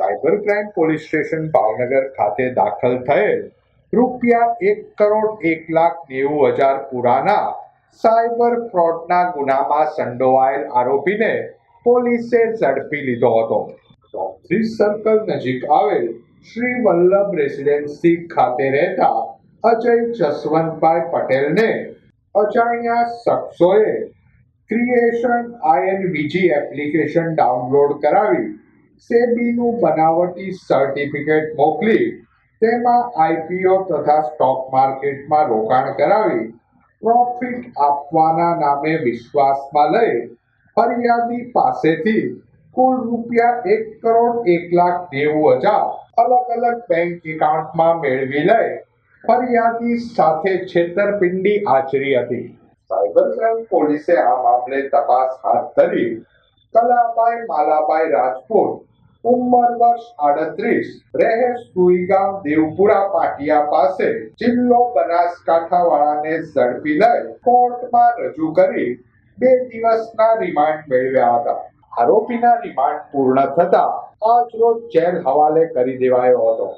Cyber crime police station Bhavnagar ખાતે દાખલ થયેલ રૂપિયા એક કરોડ એક લાખ નેવું હજાર પુરાના સાયબર ફ્રોડના ગુનામાં સંડોવાયેલ આરોપીને પોલીસે ઝડપી લીધો હતો. ચોત્રીસ સર્કલ નજીક આવેલ શ્રી વલ્લભ રેસિડેન્સી ખાતે રહેતા અજય જસવંતભાઈ પટેલને અજાણ્યા શખ્સોએ ક્રિએશન આઈએનવીજી એપ્લિકેશન ડાઉનલોડ કરાવી સેબીનું બનાવટી સર્ટિફિકેટ મોકલી તેમાં આઈપીઓ તથા સ્ટોક માર્કેટમાં રોકાણ કરાવી પ્રોફિટ આપવાના નામે વિશ્વાસમાં લઈ ફરિયાદી પાસેથી કુલ રૂપિયા એક કરોડ એક લાખ નેવું હજાર અલગ અલગ બેંક એકાઉન્ટમાં મેળવી લઈ ફરિયાદી સાથે છેતરપિંડી આચરી હતી. સાયબર ક્રાઇમ પોલીસે આ મામલે તપાસ હાથ ધરી. કલાબાઈ, માલાબાઈ રાજપૂત ઉંમર વર્ષ આડત્રીસ રહે સુઈગામ દેવપુરા પાટિયા પાસે જિલ્લો બનાસકાંઠા વાળાને ઝડપી લઈ કોર્ટમાં રજૂ કરી બે દિવસના રિમાન્ડ મેળવ્યા હતા. આરોપીના રિમાન્ડ પૂર્ણ થતા આજ રોજ જેલ હવાલે કરી દેવાયો હતો.